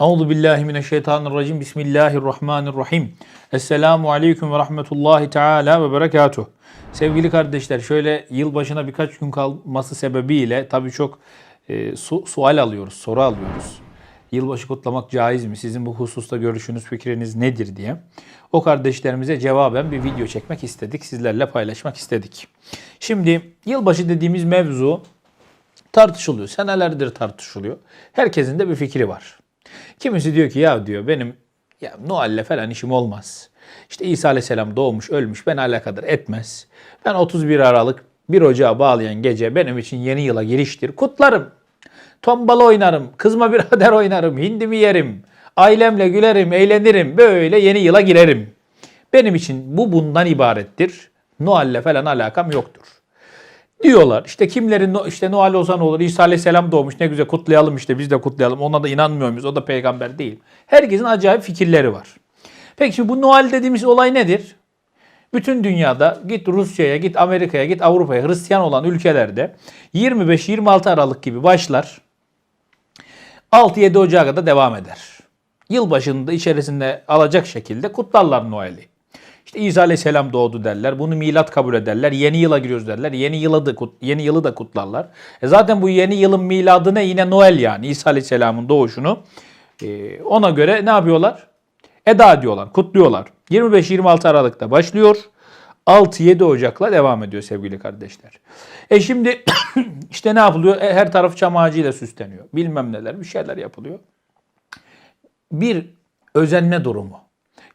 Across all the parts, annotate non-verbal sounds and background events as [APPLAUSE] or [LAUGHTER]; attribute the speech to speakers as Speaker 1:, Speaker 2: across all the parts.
Speaker 1: Euzu billahi mineşşeytanirracim. Bismillahirrahmanirrahim. Esselamu aleyküm ve rahmetullahi teala ve berekatuh. Sevgili kardeşler şöyle yılbaşına birkaç gün kalması sebebiyle tabii çok e, su, sual alıyoruz, soru alıyoruz. Yılbaşı kutlamak caiz mi? Sizin bu hususta görüşünüz, fikriniz nedir diye. O kardeşlerimize cevaben bir video çekmek istedik. Sizlerle paylaşmak istedik. Şimdi yılbaşı dediğimiz mevzu tartışılıyor. Senelerdir tartışılıyor. Herkesin de bir fikri var. Kimisi diyor ki ya diyor benim ya Noel'le falan işim olmaz. İşte İsa Aleyhisselam doğmuş, ölmüş, beni alakadar etmez. Ben 31 Aralık 1 Ocağı bağlayan gece benim için yeni yıla giriştir. Kutlarım. Tombala oynarım, kızma birader oynarım, hindimi yerim. Ailemle gülerim, eğlenirim. Böyle yeni yıla girerim. Benim için bu bundan ibarettir. Noel'le falan alakam yoktur diyorlar. İşte kimlerin işte Noel olsa ne olur? İsa Aleyhisselam doğmuş ne güzel kutlayalım işte biz de kutlayalım. Ona da inanmıyor muyuz? O da peygamber değil. Herkesin acayip fikirleri var. Peki şimdi bu Noel dediğimiz olay nedir? Bütün dünyada git Rusya'ya, git Amerika'ya, git Avrupa'ya Hristiyan olan ülkelerde 25-26 Aralık gibi başlar. 6-7 Ocağı kadar devam eder. Yılbaşında içerisinde alacak şekilde kutlarlar Noel'i. İşte İsa Aleyhisselam doğdu derler. Bunu milat kabul ederler. Yeni yıla giriyoruz derler. Yeni yılı da, kut- yeni yılı da kutlarlar. E zaten bu yeni yılın miladı ne? Yine Noel yani. İsa Aleyhisselam'ın doğuşunu. e, ona göre ne yapıyorlar? Eda ediyorlar, kutluyorlar. 25-26 Aralık'ta başlıyor. 6-7 Ocak'la devam ediyor sevgili kardeşler. E şimdi [CLEARS THROAT] işte ne yapılıyor? E, her taraf çam ağacıyla süsleniyor. Bilmem neler bir şeyler yapılıyor bir özenme durumu.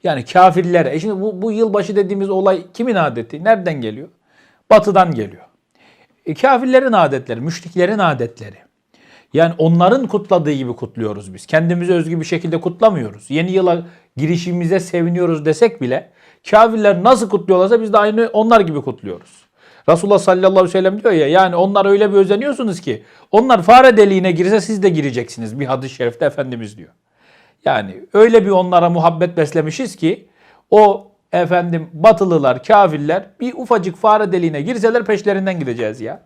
Speaker 1: Yani kafirlere. E şimdi bu, bu yılbaşı dediğimiz olay kimin adeti? Nereden geliyor? Batıdan geliyor. E, kafirlerin adetleri, müşriklerin adetleri. Yani onların kutladığı gibi kutluyoruz biz. Kendimize özgü bir şekilde kutlamıyoruz. Yeni yıla girişimize seviniyoruz desek bile kafirler nasıl kutluyorlarsa biz de aynı onlar gibi kutluyoruz. Resulullah sallallahu aleyhi ve sellem diyor ya yani onlar öyle bir özeniyorsunuz ki onlar fare deliğine girse siz de gireceksiniz. Bir hadis-i şerifte Efendimiz diyor. Yani öyle bir onlara muhabbet beslemişiz ki o efendim batılılar, kafirler bir ufacık fare deliğine girseler peşlerinden gideceğiz ya.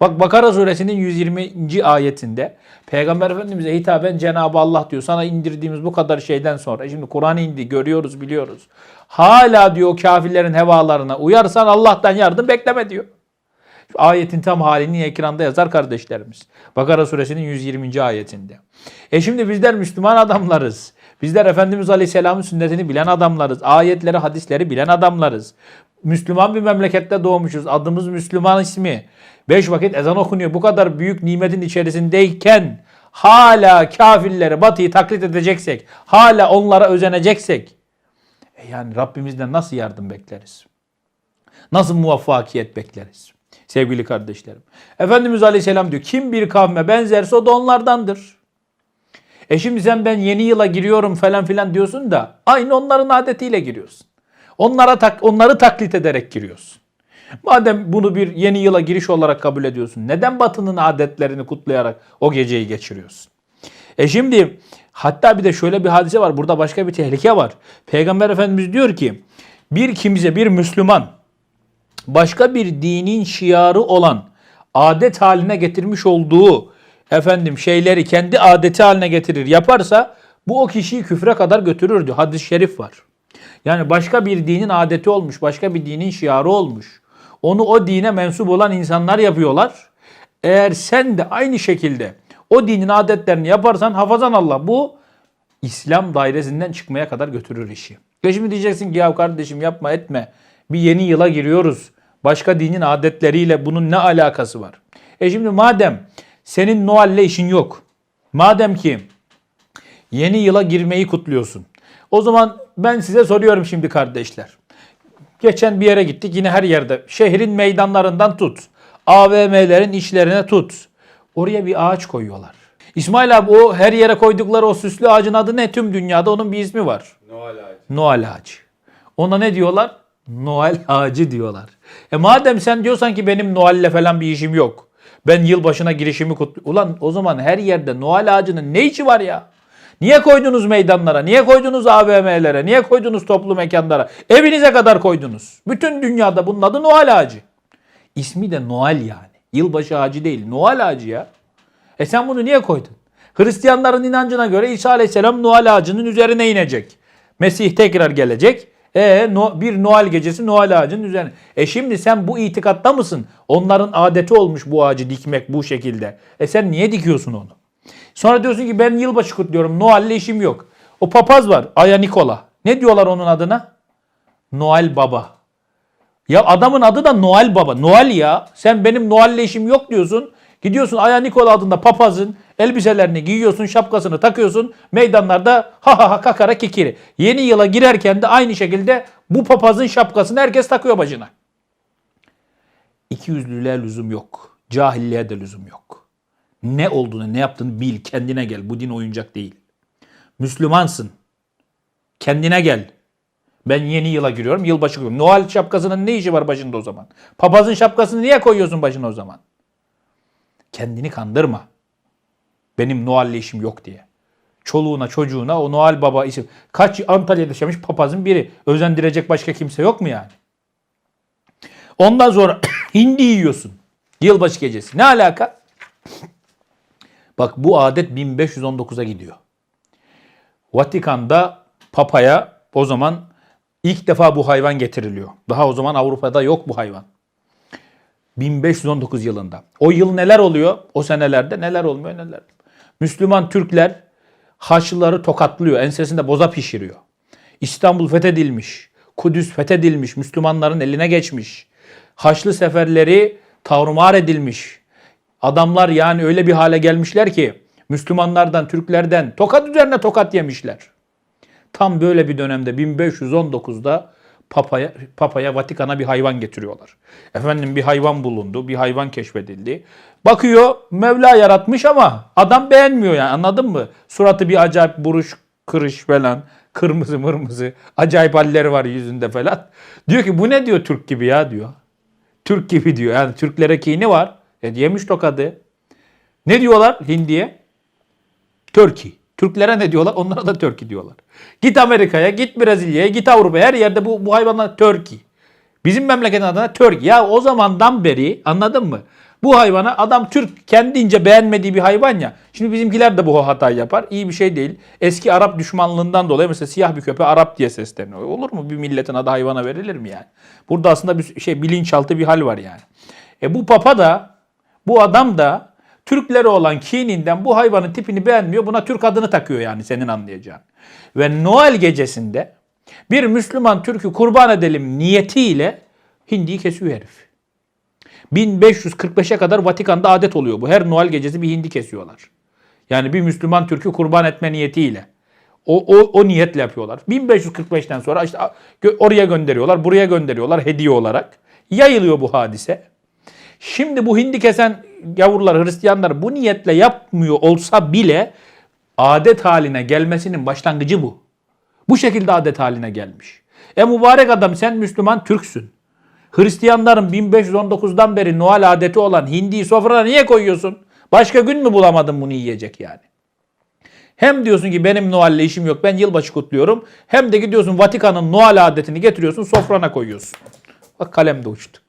Speaker 1: Bak Bakara suresinin 120. ayetinde Peygamber Efendimiz'e hitaben Cenab-ı Allah diyor sana indirdiğimiz bu kadar şeyden sonra şimdi Kur'an indi görüyoruz biliyoruz. Hala diyor kafirlerin hevalarına uyarsan Allah'tan yardım bekleme diyor. Ayetin tam halini ekranda yazar kardeşlerimiz. Bakara suresinin 120. ayetinde. E şimdi bizler Müslüman adamlarız. Bizler Efendimiz Aleyhisselam'ın sünnetini bilen adamlarız. Ayetleri, hadisleri bilen adamlarız. Müslüman bir memlekette doğmuşuz. Adımız Müslüman ismi. Beş vakit ezan okunuyor. Bu kadar büyük nimetin içerisindeyken hala kafirleri, batıyı taklit edeceksek, hala onlara özeneceksek, e yani Rabbimizden nasıl yardım bekleriz? Nasıl muvaffakiyet bekleriz? Sevgili kardeşlerim. Efendimiz Aleyhisselam diyor kim bir kavme benzerse o da onlardandır. E şimdi sen ben yeni yıla giriyorum falan filan diyorsun da aynı onların adetiyle giriyorsun. Onlara tak, onları taklit ederek giriyorsun. Madem bunu bir yeni yıla giriş olarak kabul ediyorsun, neden batının adetlerini kutlayarak o geceyi geçiriyorsun? E şimdi hatta bir de şöyle bir hadise var. Burada başka bir tehlike var. Peygamber Efendimiz diyor ki bir kimse bir Müslüman başka bir dinin şiarı olan adet haline getirmiş olduğu efendim şeyleri kendi adeti haline getirir yaparsa bu o kişiyi küfre kadar götürür diyor. Hadis-i şerif var. Yani başka bir dinin adeti olmuş, başka bir dinin şiarı olmuş. Onu o dine mensup olan insanlar yapıyorlar. Eğer sen de aynı şekilde o dinin adetlerini yaparsan hafazan Allah bu İslam dairesinden çıkmaya kadar götürür işi. Ve şimdi diyeceksin ki ya kardeşim yapma etme. Bir yeni yıla giriyoruz. Başka dinin adetleriyle bunun ne alakası var? E şimdi madem senin Noel'le işin yok. Madem ki yeni yıla girmeyi kutluyorsun. O zaman ben size soruyorum şimdi kardeşler. Geçen bir yere gittik yine her yerde. Şehrin meydanlarından tut. AVM'lerin içlerine tut. Oraya bir ağaç koyuyorlar. İsmail abi o her yere koydukları o süslü ağacın adı ne? Tüm dünyada onun bir ismi var.
Speaker 2: Noel ağacı.
Speaker 1: Noel ağacı. Ona ne diyorlar? Noel ağacı diyorlar. E madem sen diyorsan ki benim Noel'le falan bir işim yok. Ben yılbaşına girişimi kutlu... Ulan o zaman her yerde Noel ağacının ne işi var ya? Niye koydunuz meydanlara? Niye koydunuz AVM'lere? Niye koydunuz toplu mekanlara? Evinize kadar koydunuz. Bütün dünyada bunun adı Noel ağacı. İsmi de Noel yani. Yılbaşı ağacı değil. Noel ağacı ya. E sen bunu niye koydun? Hristiyanların inancına göre İsa Aleyhisselam Noel ağacının üzerine inecek. Mesih tekrar gelecek. E no, bir Noel gecesi Noel ağacının üzerine. E şimdi sen bu itikatta mısın? Onların adeti olmuş bu ağacı dikmek bu şekilde. E sen niye dikiyorsun onu? Sonra diyorsun ki ben yılbaşı kutluyorum. Noel'le işim yok. O papaz var. Aya Nikola. Ne diyorlar onun adına? Noel Baba. Ya adamın adı da Noel Baba. Noel ya. Sen benim Noel'le işim yok diyorsun. Gidiyorsun Aya Nikola adında papazın elbiselerini giyiyorsun, şapkasını takıyorsun. Meydanlarda ha ha ha kakara kikiri. Yeni yıla girerken de aynı şekilde bu papazın şapkasını herkes takıyor başına. İkiyüzlülüğe lüzum yok. Cahilliğe de lüzum yok. Ne olduğunu, ne yaptığını bil, kendine gel. Bu din oyuncak değil. Müslümansın. Kendine gel. Ben yeni yıla giriyorum, yılbaşı koyuyorum. Noel şapkasının ne işi var başında o zaman? Papazın şapkasını niye koyuyorsun başına o zaman? Kendini kandırma. Benim Noel'le yok diye. Çoluğuna çocuğuna o Noel Baba isim. Kaç Antalya'da yaşamış papazın biri. Özendirecek başka kimse yok mu yani? Ondan sonra [COUGHS] hindi yiyorsun. Yılbaşı gecesi. Ne alaka? Bak bu adet 1519'a gidiyor. Vatikan'da papaya o zaman ilk defa bu hayvan getiriliyor. Daha o zaman Avrupa'da yok bu hayvan. 1519 yılında. O yıl neler oluyor? O senelerde neler olmuyor neler. Müslüman Türkler Haçlıları tokatlıyor. Ensesinde boza pişiriyor. İstanbul fethedilmiş. Kudüs fethedilmiş. Müslümanların eline geçmiş. Haçlı seferleri tarumar edilmiş. Adamlar yani öyle bir hale gelmişler ki Müslümanlardan, Türklerden tokat üzerine tokat yemişler. Tam böyle bir dönemde 1519'da Papa'ya, Papa'ya Vatikan'a bir hayvan getiriyorlar. Efendim bir hayvan bulundu, bir hayvan keşfedildi. Bakıyor Mevla yaratmış ama adam beğenmiyor yani anladın mı? Suratı bir acayip buruş, kırış falan. Kırmızı mırmızı. Acayip halleri var yüzünde falan. Diyor ki bu ne diyor Türk gibi ya diyor. Türk gibi diyor. Yani Türklere kini var. E, yemiş tokadı. Ne diyorlar Hindiye? Turkey. Türklere ne diyorlar? Onlara da Turkey diyorlar. Git Amerika'ya, git Brezilya'ya, git Avrupa'ya her yerde bu, bu hayvanlar Turkey. Bizim memleketin adına Turkey. Ya o zamandan beri anladın mı? Bu hayvana adam Türk kendince beğenmediği bir hayvan ya. Şimdi bizimkiler de bu hatayı yapar. İyi bir şey değil. Eski Arap düşmanlığından dolayı mesela siyah bir köpeğe Arap diye sesleniyor. Olur mu? Bir milletin adı hayvana verilir mi yani? Burada aslında bir şey bilinçaltı bir hal var yani. E bu papa da bu adam da Türklere olan kininden bu hayvanın tipini beğenmiyor. Buna Türk adını takıyor yani senin anlayacağın. Ve Noel gecesinde bir Müslüman Türk'ü kurban edelim niyetiyle hindiyi kesiyor herif. 1545'e kadar Vatikan'da adet oluyor bu. Her Noel gecesi bir hindi kesiyorlar. Yani bir Müslüman Türk'ü kurban etme niyetiyle. O, o, o niyetle yapıyorlar. 1545'ten sonra işte oraya gönderiyorlar, buraya gönderiyorlar hediye olarak. Yayılıyor bu hadise. Şimdi bu hindi kesen yavrular, Hristiyanlar bu niyetle yapmıyor olsa bile adet haline gelmesinin başlangıcı bu. Bu şekilde adet haline gelmiş. E mübarek adam sen Müslüman Türksün. Hristiyanların 1519'dan beri Noel adeti olan hindiyi sofrana niye koyuyorsun? Başka gün mü bulamadın bunu yiyecek yani? Hem diyorsun ki benim Noel'le işim yok ben yılbaşı kutluyorum. Hem de gidiyorsun Vatikan'ın Noel adetini getiriyorsun sofrana koyuyorsun. Bak kalem de uçtu.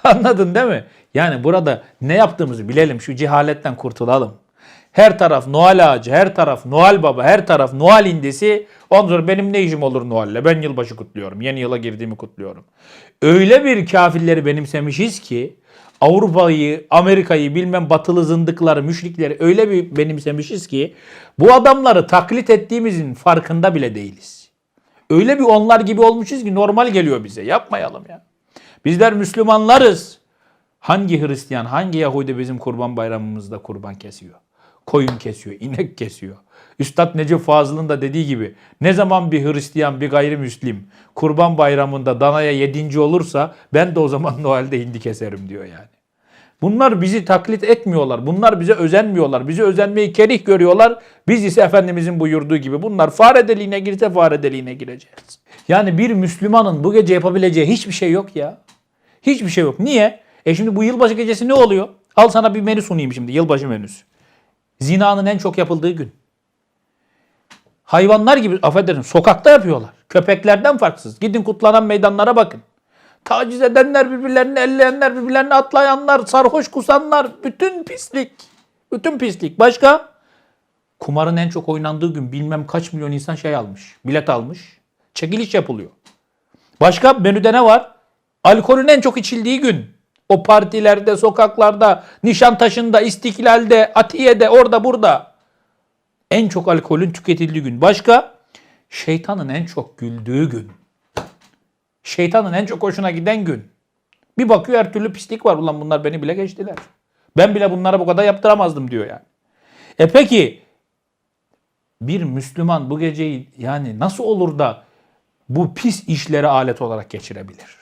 Speaker 1: [LAUGHS] Anladın değil mi? Yani burada ne yaptığımızı bilelim. Şu cehaletten kurtulalım. Her taraf Noel ağacı, her taraf Noel baba, her taraf Noel indisi. Ondan sonra benim ne işim olur Noel'le? Ben yılbaşı kutluyorum. Yeni yıla girdiğimi kutluyorum. Öyle bir kafirleri benimsemişiz ki Avrupa'yı, Amerika'yı bilmem batılı zındıkları, müşrikleri öyle bir benimsemişiz ki bu adamları taklit ettiğimizin farkında bile değiliz. Öyle bir onlar gibi olmuşuz ki normal geliyor bize. Yapmayalım ya. Bizler Müslümanlarız. Hangi Hristiyan, hangi Yahudi bizim kurban bayramımızda kurban kesiyor? Koyun kesiyor, inek kesiyor. Üstad Necip Fazıl'ın da dediği gibi ne zaman bir Hristiyan, bir gayrimüslim kurban bayramında danaya yedinci olursa ben de o zaman Noel'de hindi keserim diyor yani. Bunlar bizi taklit etmiyorlar. Bunlar bize özenmiyorlar. Bizi özenmeyi kerih görüyorlar. Biz ise Efendimizin buyurduğu gibi bunlar fare deliğine girse fare deliğine gireceğiz. Yani bir Müslümanın bu gece yapabileceği hiçbir şey yok ya. Hiçbir şey yok. Niye? E şimdi bu yılbaşı gecesi ne oluyor? Al sana bir menü sunayım şimdi. Yılbaşı menüsü. Zinanın en çok yapıldığı gün. Hayvanlar gibi affedersin sokakta yapıyorlar. Köpeklerden farksız. Gidin kutlanan meydanlara bakın. Taciz edenler, birbirlerini elleyenler, birbirlerini atlayanlar, sarhoş kusanlar, bütün pislik. Bütün pislik. Başka? Kumarın en çok oynandığı gün bilmem kaç milyon insan şey almış. Bilet almış. Çekiliş yapılıyor. Başka menüde ne var? Alkolün en çok içildiği gün. O partilerde, sokaklarda, Nişantaşı'nda, İstiklal'de, Atiye'de, orada burada. En çok alkolün tüketildiği gün. Başka? Şeytanın en çok güldüğü gün. Şeytanın en çok hoşuna giden gün. Bir bakıyor her türlü pislik var. Ulan bunlar beni bile geçtiler. Ben bile bunlara bu kadar yaptıramazdım diyor yani. E peki bir Müslüman bu geceyi yani nasıl olur da bu pis işlere alet olarak geçirebilir?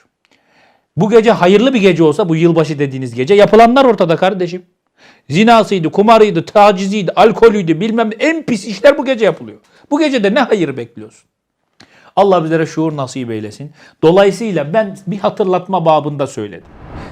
Speaker 1: Bu gece hayırlı bir gece olsa bu yılbaşı dediğiniz gece yapılanlar ortada kardeşim. Zinasıydı, kumarıydı, taciziydi, alkolüydü bilmem en pis işler bu gece yapılıyor. Bu gecede ne hayır bekliyorsun? Allah bizlere şuur nasip eylesin. Dolayısıyla ben bir hatırlatma babında söyledim.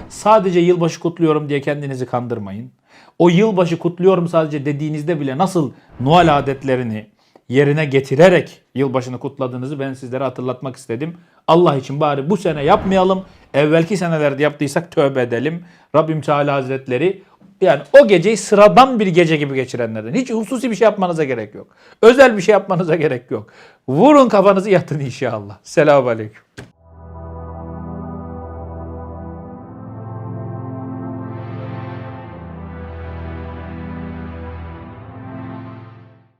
Speaker 1: Sadece yılbaşı kutluyorum diye kendinizi kandırmayın. O yılbaşı kutluyorum sadece dediğinizde bile nasıl Noel adetlerini yerine getirerek yılbaşını kutladığınızı ben sizlere hatırlatmak istedim. Allah için bari bu sene yapmayalım. Evvelki senelerde yaptıysak tövbe edelim. Rabbim Teala Hazretleri yani o geceyi sıradan bir gece gibi geçirenlerden. Hiç hususi bir şey yapmanıza gerek yok. Özel bir şey yapmanıza gerek yok. Vurun kafanızı yatın inşallah. Selamun Aleyküm.